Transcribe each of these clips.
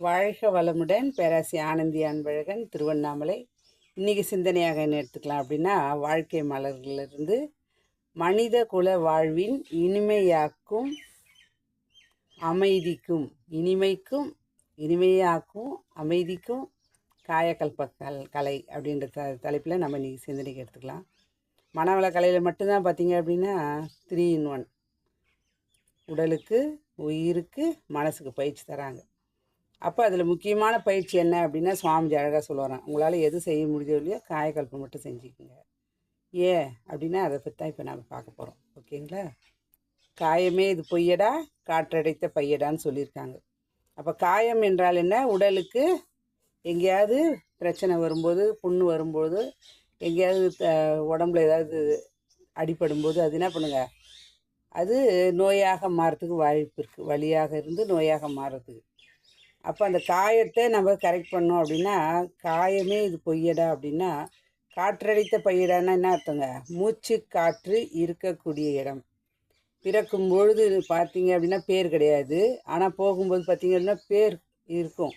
வாழ்க வளமுடன் பேராசி ஆனந்தி அன்பழகன் திருவண்ணாமலை. இன்றைக்கி சிந்தனையாக என்ன எடுத்துக்கலாம் அப்படின்னா வாழ்க்கை மலர்களிலிருந்து மனித குல வாழ்வின் இனிமையாக்கும் அமைதிக்கும் இனிமைக்கும் இனிமையாக்கும் அமைதிக்கும் காயக்கல்ப கல் கலை அப்படின்ற த தலைப்பில் நம்ம இன்றைக்கி சிந்தனைக்கு எடுத்துக்கலாம். மனவள கலையில் மட்டும்தான் பார்த்தீங்க அப்படின்னா த்ரீ இன் ஒன் உடலுக்கு உயிருக்கு மனசுக்கு பயிற்சி தராங்க. அப்போ அதில் முக்கியமான பயிற்சி என்ன அப்படின்னா சுவாமிஜி அழகாக சொல்லுவாராம். உங்களால் எது செய்ய முடியுதோ இல்லையோ காயக்கல்பம் மட்டும் செஞ்சுக்கோங்க. ஏன் அப்படின்னா அதை பற்றி தான் இப்போ நாம் பார்க்க போகிறோம் ஓகேங்களா? காயமே இது பொய்யடா? காற்றடைத்த பையடான்னு சொல்லியிருக்காங்க. அப்போ காயம் என்றால் என்ன? உடலுக்கு எங்கேயாவது பிரச்சனை வரும்போது புண்ணு வரும்போது எங்கேயாவது த- உடம்புல ஏதாவது அடிபடும்போது அது என்ன பண்ணுங்க? அது நோயாக மாறத்துக்கு வாய்ப்பு இருக்குது வழியாக இருந்து நோயாக மாறதுக்கு அப்போ அந்த காயத்தை நம்ம கரெக்ட் பண்ணோம் அப்படின்னா காயமே இது பொய்யடா அப்படின்னா காற்றடித்த பையடான்னா என்ன அர்த்தங்க? மூச்சு காற்று இருக்கக்கூடிய இடம். பிறக்கும் பொழுது பார்த்தீங்க அப்படின்னா பேர் கிடையாது. ஆனால் போகும்போது பார்த்தீங்க அப்படின்னா பேர் இருக்கும்.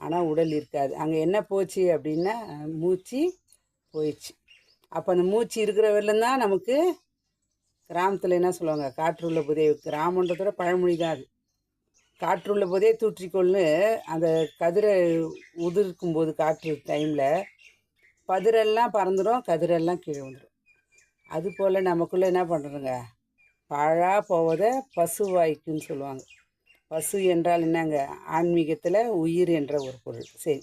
ஆனால் உடல் இருக்காது. அங்கே என்ன போச்சு அப்படின்னா மூச்சு போயிடுச்சு. அப்போ அந்த மூச்சு இருக்கிற வரலும் தான் நமக்கு கிராமத்தில் என்ன சொல்லுவாங்க? காற்றுள்ள புதை கிராமன்றதோட பழமொழி தான் அது. காற்றுள்ள போதே தூற்றிக்கொள்னு அந்த கதிரை உதிர்க்கும் போது காற்று டைமில் பதிரெல்லாம் பறந்துடும் கதிரெல்லாம் கீழே வந்துடும் அதுபோல் நமக்குள்ளே என்ன பண்ணுறோங்க பாழா போவதை பசுவாய்க்குன்னு சொல்லுவாங்க. பசு என்றால் என்னங்க? ஆன்மீகத்தில் உயிர் என்ற ஒரு பொருள். சரி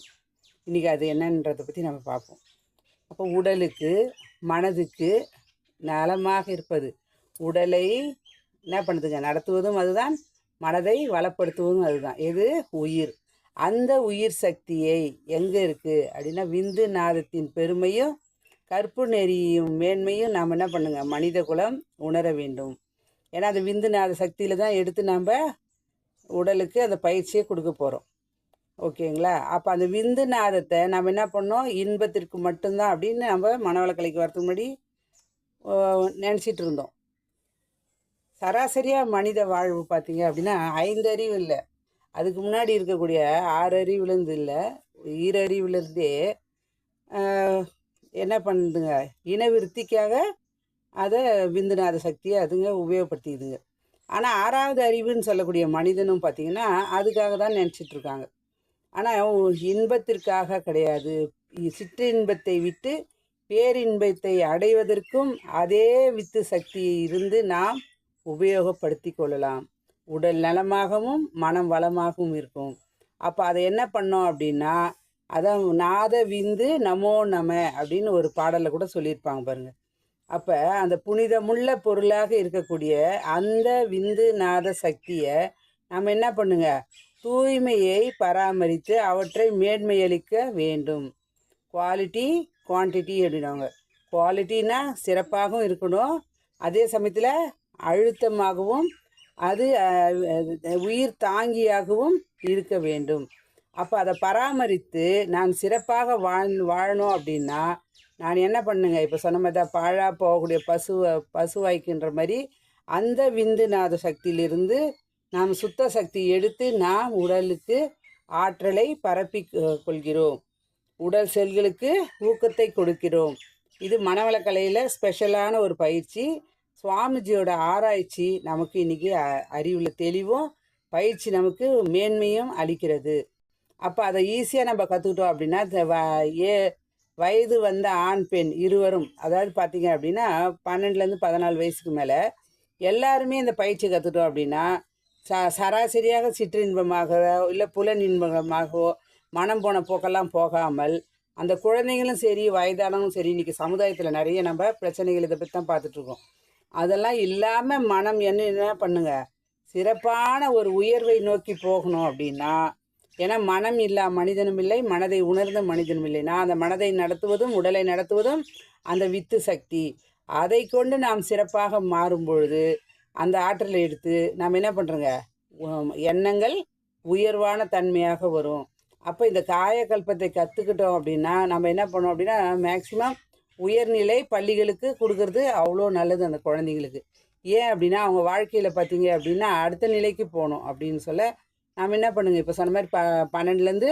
இன்றைக்கி அது என்னன்றதை பற்றி நம்ம பார்ப்போம். அப்போ உடலுக்கு மனதுக்கு நலமாக இருப்பது. உடலை என்ன பண்ணுதுங்க? நடத்துவதும் அதுதான். மனதை வளப்படுத்துவதும் அதுதான். எது? உயிர். அந்த உயிர் சக்தியை எங்கே இருக்குது அப்படின்னா விந்து நாதத்தின் பெருமையும் கற்பு நெறியும் மேன்மையும் நாம் என்ன பண்ணுங்க? மனித குலம் உணர வேண்டும். ஏன்னா அந்த விந்து நாத சக்தியில் தான் எடுத்து நாம் உடலுக்கு அந்த பயிற்சியை கொடுக்க போகிறோம் ஓகேங்களா? அப்போ அந்த விந்து நாதத்தை நம்ம என்ன பண்ணோம்? இன்பத்திற்கு மட்டும்தான் அப்படின்னு நம்ம மனவளக்கலைக்கு வரதுக்கு முன்னாடி நினச்சிட்டு இருந்தோம். சராசரியாக மனித வாழ்வு பார்த்தீங்க அப்படின்னா ஐந்து அறிவு இல்லை. அதுக்கு முன்னாடி இருக்கக்கூடிய ஆறு அறிவுலேருந்து இல்லை. ஈரறிவுலேருந்தே என்ன பண்ணுதுங்க? இனவிருத்திக்காக அதை விந்துநாத சக்தியை அதுங்க உபயோகப்படுத்திக்குதுங்க. ஆனால் ஆறாவது அறிவுன்னு சொல்லக்கூடிய மனிதனும் பார்த்தீங்கன்னா அதுக்காக தான் நினச்சிட்டு இருக்காங்க. ஆனால் இன்பத்திற்காக கிடையாது. சிற்றின்பத்தை விட்டு பேரின்பத்தை அடைவதற்கும் அதே வித்து சக்தியை இருந்து நாம் உபயோகப்படுத்தி கொள்ளலாம் உடல் நலமாகவும் மனம் வளமாகவும் இருக்கும். அப்போ அதை என்ன பண்ணோம் அப்படின்னா அதை நாத விந்து நமோ நம அப்படின்னு ஒரு பாடலில் கூட சொல்லியிருப்பாங்க பாருங்க. அப்போ அந்த புனிதமுள்ள பொருளாக இருக்கக்கூடிய அந்த விந்து நாத சக்தியை நம்ம என்ன பண்ணுங்க? தூய்மையை பராமரித்து அவற்றை மேன்மையளிக்க வேண்டும். குவாலிட்டி குவான்டிட்டி அப்படின்னாங்க குவாலிட்டினா சிறப்பாகவும் இருக்கணும். அதே சமயத்தில் அழுத்தமாகவும் அது உயிர் தாங்கியாகவும் இருக்க வேண்டும். அப்போ அதை பராமரித்து நான் சிறப்பாக வாழ் வாழணும் அப்படின்னா நான் என்ன பண்ணுங்க? இப்போ சொன்ன மாதிரி தான் பாழாக போகக்கூடிய பசு பசுவாய்க்குன்ற மாதிரி அந்த விந்துநாத சக்தியிலிருந்து நாம் சுத்த சக்தி எடுத்து நாம் உடலுக்கு ஆற்றலை பரப்பி கொள்கிறோம். உடல் செல்களுக்கு ஊக்கத்தை கொடுக்கிறோம். இது மனவளக்கலையில் ஸ்பெஷலான ஒரு பயிற்சி. சுவாமிஜியோட ஆராய்ச்சி நமக்கு இன்னைக்கு அ- அறிவுல தெளிவும் பயிற்சி நமக்கு மேன்மையும் அளிக்கிறது. அப்போ அதை ஈஸியாக நம்ம கற்றுக்கிட்டோம் அப்படின்னா இந்த வ- ஏ வயது வந்த ஆண் பெண் இருவரும் அதாவது பார்த்தீங்க அப்படின்னா பன்னெண்டுலேருந்து பதினாலு வயசுக்கு மேலே எல்லாருமே இந்த பயிற்சி கற்றுட்டோம் அப்படின்னா ச சராசரியாக சிற்றின்பமாக இல்லை புலன் இன்பமாகவோ மனம் போன போக்கெல்லாம் போகாமல் அந்த குழந்தைங்களும் சரி வயதானவங்களும் சரி இன்றைக்கி சமுதாயத்தில் நிறைய நம்ம பிரச்சனைகள் இதை பற்றி தான் பார்த்துட்ருக்கோம் அதெல்லாம் இல்லாமல் மனம் என்ன என்ன பண்ணுங்க? சிறப்பான ஒரு உயர்வை நோக்கி போகணும் அப்படின்னா ஏன்னா மனம் இல்லா மனிதனும் இல்லை மனதை உணர்ந்த மனிதனும் இல்லை. நான் அந்த மனதை நடத்துவதும் உடலை நடத்துவதும் அந்த வித்து சக்தி. அதை கொண்டு நாம் சிறப்பாக மாறும் பொழுது அந்த ஆற்றலை எடுத்து நாம் என்ன பண்ணுறோங்க எண்ணங்கள் உயர்வான தன்மையாக வரும். அப்போ இந்த காயக்கல்பத்தை கற்றுக்கிட்டோம் அப்படின்னா நம்ம என்ன பண்ணோம் அப்படின்னா மேக்சிமம் உயர்நிலை பள்ளிகளுக்கு கொடுக்கறது அவ்வளோ நல்லது அந்த குழந்தைங்களுக்கு. ஏன் அப்படின்னா அவங்க வாழ்க்கையில் பார்த்தீங்க அப்படின்னா அடுத்த நிலைக்கு போகணும் அப்படின்னு சொல்ல நாம் என்ன பண்ணுங்கள் இப்போ சொன்ன மாதிரி ப பன்னெண்டுலேருந்து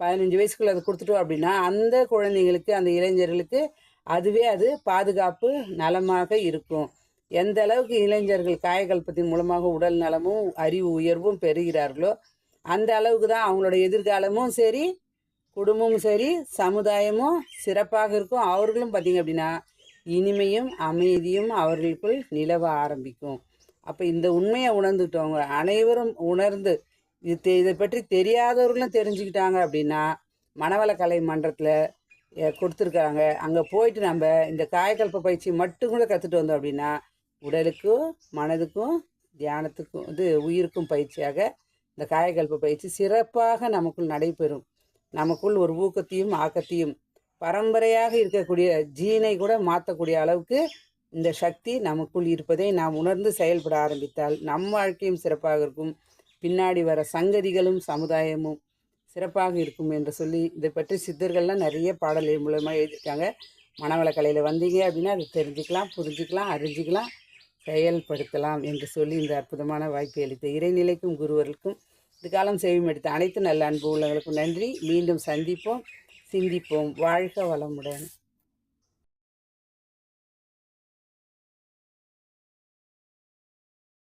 பதினஞ்சு வயசுக்குள்ள அதை கொடுத்துட்டோம் அப்படின்னா அந்த குழந்தைங்களுக்கு அந்த இளைஞர்களுக்கு அதுவே அது பாதுகாப்பு நலமாக இருக்கும். எந்த அளவுக்கு இளைஞர்கள் காயகல்பத்தின் மூலமாக உடல் நலமும் அறிவு உயர்வும் பெறுகிறார்களோ அந்த அளவுக்கு தான் அவங்களோட எதிர்காலமும் சரி குடும்பமும் சரி சமுதாயமும் சிறப்பாக இருக்கும். அவர்களும் பார்த்திங்க அப்படின்னா இனிமையும் அமைதியும் அவர்களுக்குள் நிலவ ஆரம்பிக்கும். அப்போ இந்த உண்மையை உணர்ந்துட்டவங்க அனைவரும் உணர்ந்து இது தெ- இதை பற்றி தெரியாதவர்களும் தெரிஞ்சுக்கிட்டாங்க அப்படின்னா மணவளக்கலை மன்றத்தில் கொடுத்துருக்காங்க. அங்கே போயிட்டு நம்ம இந்த காயக்கல்ப பயிற்சி மட்டும் கூட கற்றுட்டு வந்தோம் அப்படின்னா உடலுக்கும் மனதுக்கும் தியானத்துக்கும் இது உயிருக்கும் பயிற்சியாக இந்த காயக்கல்ப பயிற்சி சிறப்பாக நமக்குள் நடைபெறும். நமக்குள் ஒரு ஊக்கத்தையும் ஆக்கத்தையும் பரம்பரையாக இருக்கக்கூடிய ஜீனை கூட மாற்றக்கூடிய அளவுக்கு இந்த சக்தி நமக்குள் இருப்பதை நாம் உணர்ந்து செயல்பட ஆரம்பித்தால் நம் வாழ்க்கையும் சிறப்பாக இருக்கும். பின்னாடி வர சங்கதிகளும் சமுதாயமும் சிறப்பாக இருக்கும் என்று சொல்லி இதை பற்றி சித்தர்கள்லாம் நிறைய பாடல் மூலமாக எழுதியிருக்காங்க. மனவளக்கலையில் வந்தீங்க அப்படின்னா அதை தெரிஞ்சுக்கலாம் புரிஞ்சுக்கலாம் அறிஞ்சிக்கலாம் செயல்படுத்தலாம் என்று சொல்லி இந்த அற்புதமான வாய்ப்பை அளித்த இறைநிலைக்கும் குருவர்களுக்கும் இது காலம் செய்யும் எடுத்த அனைத்து நல்ல அன்பு உள்ளவர்களுக்கும் நன்றி. மீண்டும் சந்திப்போம். சிந்திப்போம். வாழ்க வளமுடன்.